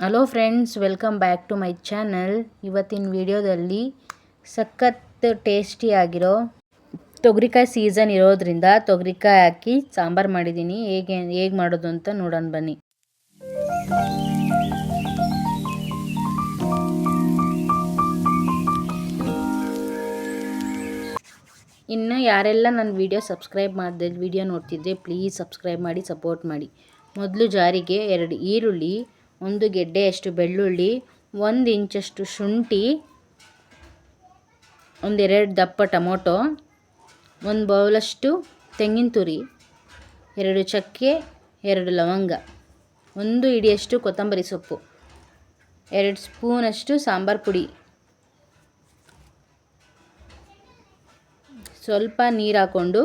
Hello friends welcome back to my channel ಇವತ್ತಿನ ವಿಡಿಯೋದಲ್ಲಿ ಸಖತ್ ಟೇಸ್ಟಿಯಾಗಿರೋ ತೊಗರಿಕಾಯಿ ಸೀಸನ್ ಇರೋದ್ರಿಂದ ತೊಗರಿಕಾಯಿ ಹಾಕಿ ಸಾಂಬಾರು ಮಾಡಿದ್ದೀನಿ ಹೇಗೆ ಹೇಗೆ ಮಾಡೋದು ಅಂತ ನೋಡೋಣ ಬನ್ನಿ. ಇನ್ನು ಯಾರೆಲ್ಲ ನನ್ನ ವಿಡಿಯೋ ಸಬ್ಸ್ಕ್ರೈಬ್ ಮಾಡಿದೆ ವಿಡಿಯೋ ನೋಡ್ತಿದ್ದೆ ಪ್ಲೀಸ್ ಸಬ್ಸ್ಕ್ರೈಬ್ ಮಾಡಿ ಸಪೋರ್ಟ್ ಮಾಡಿ. ಮೊದಲು ಜಾರಿಗೆ ಎರಡು ಈರುಳ್ಳಿ ಒಂದು ಗೆಡ್ಡೆಯಷ್ಟು ಬೆಳ್ಳುಳ್ಳಿ, ಒಂದು ಇಂಚಷ್ಟು ಶುಂಠಿ, ಒಂದೆರಡು ದಪ್ಪ ಟೊಮೊಟೊ, ಒಂದು ಬೌಲಷ್ಟು ತೆಂಗಿನ ತುರಿ, ಎರಡು ಚಕ್ಕೆ, ಎರಡು ಲವಂಗ, ಒಂದು ಇಡಿಯಷ್ಟು ಕೊತ್ತಂಬರಿ ಸೊಪ್ಪು, ಎರಡು ಸ್ಪೂನಷ್ಟು ಸಾಂಬಾರು ಪುಡಿ. ಸ್ವಲ್ಪ ನೀರು ಹಾಕ್ಕೊಂಡು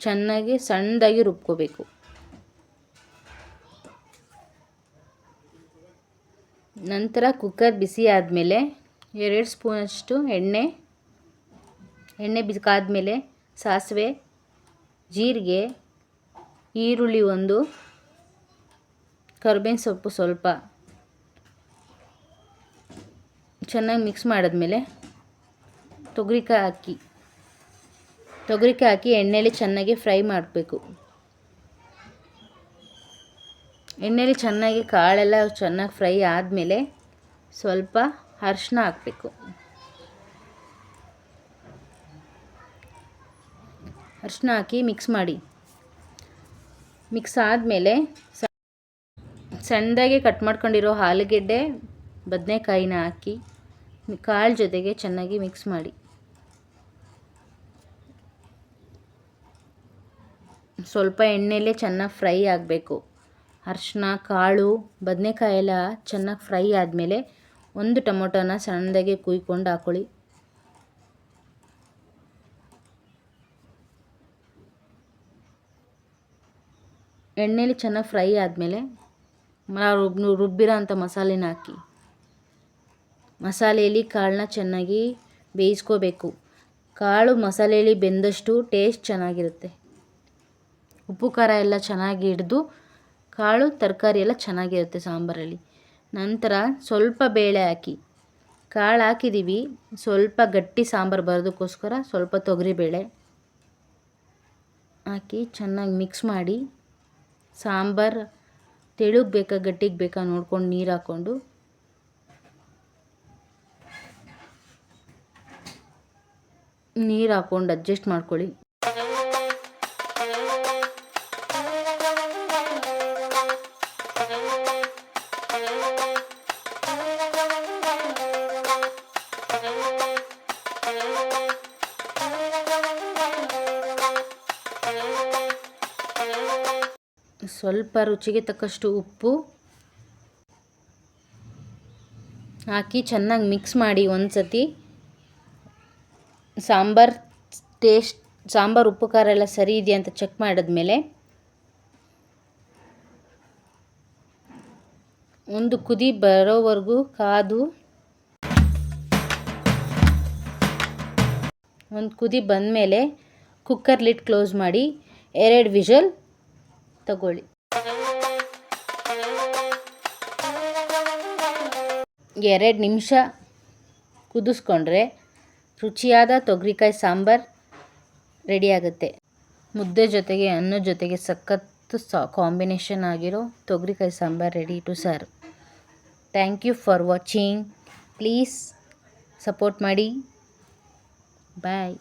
ಚೆನ್ನಾಗಿ ಸಣ್ಣದಾಗಿ ರುಬ್ಕೋಬೇಕು. ನಂತರ ಕುಕ್ಕರ್ ಬಿಸಿ ಆದಮೇಲೆ ಎರಡು ಸ್ಪೂನಷ್ಟು ಎಣ್ಣೆ ಎಣ್ಣೆ ಬಿಸಿಕಾದ್ಮೇಲೆ ಸಾಸಿವೆ, ಜೀರಿಗೆ, ಈರುಳ್ಳಿ ಒಂದು, ಕರ್ಬೇವಿನ ಸೊಪ್ಪು ಸ್ವಲ್ಪ. ಚೆನ್ನಾಗಿ ಮಿಕ್ಸ್ ಮಾಡಿದ್ಮೇಲೆ ತೊಗರಿಕಾಯಿ ಹಾಕಿ ತೊಗರಿಕಾಯಿ ಹಾಕಿ ಎಣ್ಣೆಯಲ್ಲಿ ಚೆನ್ನಾಗಿ ಫ್ರೈ ಮಾಡಬೇಕು. ಎಣ್ಣೆಲಿ ಚೆನ್ನಾಗಿ ಕಾಳೆಲ್ಲ ಚೆನ್ನಾಗಿ ಫ್ರೈ ಆದಮೇಲೆ ಸ್ವಲ್ಪ ಅರ್ಶಿನ ಹಾಕಬೇಕು. ಅರ್ಶಿನ ಹಾಕಿ ಮಿಕ್ಸ್ ಮಾಡಿ. ಮಿಕ್ಸ್ ಆದಮೇಲೆ ಸಣ್ಣದಾಗಿ ಕಟ್ ಮಾಡ್ಕೊಂಡಿರೋ ಆಲೂಗೆಡ್ಡೆ, ಬದನೆಕಾಯಿನ ಹಾಕಿ ಕಾಳು ಜೊತೆಗೆ ಚೆನ್ನಾಗಿ ಮಿಕ್ಸ್ ಮಾಡಿ. ಸ್ವಲ್ಪ ಎಣ್ಣೆಯಲ್ಲೇ ಚೆನ್ನಾಗಿ ಫ್ರೈ ಆಗಬೇಕು. ಅರ್ಶಿನ ಕಾಳು, ಬದನೆಕಾಯಿ ಎಲ್ಲ ಚೆನ್ನಾಗಿ ಫ್ರೈ ಆದಮೇಲೆ ಒಂದು ಟೊಮೊಟೊನ ಸಣ್ಣದಾಗಿ ಕುಯ್ಕೊಂಡು ಹಾಕ್ಕೊಳ್ಳಿ ಎಣ್ಣೆಲಿ ಚೆನ್ನಾಗಿ ಫ್ರೈ ಆದಮೇಲೆ ರುಬ್ ರುಬ್ಬಿರೋ ಅಂಥ ಮಸಾಲೆನ ಹಾಕಿ. ಮಸಾಲೆಯಲ್ಲಿ ಕಾಳನ್ನ ಚೆನ್ನಾಗಿ ಬೇಯಿಸ್ಕೋಬೇಕು. ಕಾಳು ಮಸಾಲೆಯಲ್ಲಿ ಬೆಂದಷ್ಟು ಟೇಸ್ಟ್ ಚೆನ್ನಾಗಿರುತ್ತೆ. ಉಪ್ಪು ಖಾರ ಎಲ್ಲ ಚೆನ್ನಾಗಿ ಹಿಡ್ದು ಕಾಳು ತರಕಾರಿ ಎಲ್ಲ ಚೆನ್ನಾಗಿರುತ್ತೆ ಸಾಂಬಾರಲ್ಲಿ. ನಂತರ ಸ್ವಲ್ಪ ಬೇಳೆ ಹಾಕಿ. ಕಾಳು ಹಾಕಿದ್ದೀವಿ ಸ್ವಲ್ಪ ಗಟ್ಟಿ ಸಾಂಬಾರು ಬರೋದಕ್ಕೋಸ್ಕರ ಸ್ವಲ್ಪ ತೊಗರಿಬೇಳೆ ಹಾಕಿ ಚೆನ್ನಾಗಿ ಮಿಕ್ಸ್ ಮಾಡಿ ಸಾಂಬಾರು ತೆಳುಗೆ ಬೇಕಾ ಗಟ್ಟಿಗೆ ಬೇಕಾ ನೋಡ್ಕೊಂಡು ನೀರು ಹಾಕ್ಕೊಂಡು ನೀರು ಹಾಕ್ಕೊಂಡು ಅಡ್ಜಸ್ಟ್ ಮಾಡ್ಕೊಳ್ಳಿ. ಸ್ವಲ್ಪ ರುಚಿಗೆ ತಕ್ಕಷ್ಟು ಉಪ್ಪು ಹಾಕಿ ಚೆನ್ನಾಗಿ ಮಿಕ್ಸ್ ಮಾಡಿ ಒಂದು ಸತಿ ಸಾಂಬಾರು ಟೇಸ್ಟ್ ಸಾಂಬಾರು ಉಪ್ಪು ಖಾರ ಎಲ್ಲ ಸರಿ ಇದೆಯಾ ಅಂತ ಚೆಕ್ ಮಾಡಿದ್ಮೇಲೆ ಒಂದು ಕುದಿ ಬರೋವರೆಗೂ ಕಾದು. ಒಂದು ಕುದಿ ಬಂದಮೇಲೆ ಕುಕ್ಕರ್ ಲಿಡ್ ಕ್ಲೋಸ್ ಮಾಡಿ, ಎರಡು ವಿಷಲ್ ತಗೊಳ್ಳಿ. ಎರಡು ನಿಮಿಷ ಕುದಿಸ್ಕೊಂಡ್ರೆ ರುಚಿಯಾದ ತೊಗರಿಕಾಯಿ ಸಾಂಬಾರು ರೆಡಿಯಾಗುತ್ತೆ ಮುದ್ದೆ ಜೊತೆಗೆ ಅನ್ನದ ಜೊತೆಗೆ ಸಖತ್ತು ಸಾ ಕಾಂಬಿನೇಷನ್ ಆಗಿರೋ ತೊಗರಿಕಾಯಿ sambar ready to serve thank you for watching please support ಮಾಡಿ ಬಾಯ್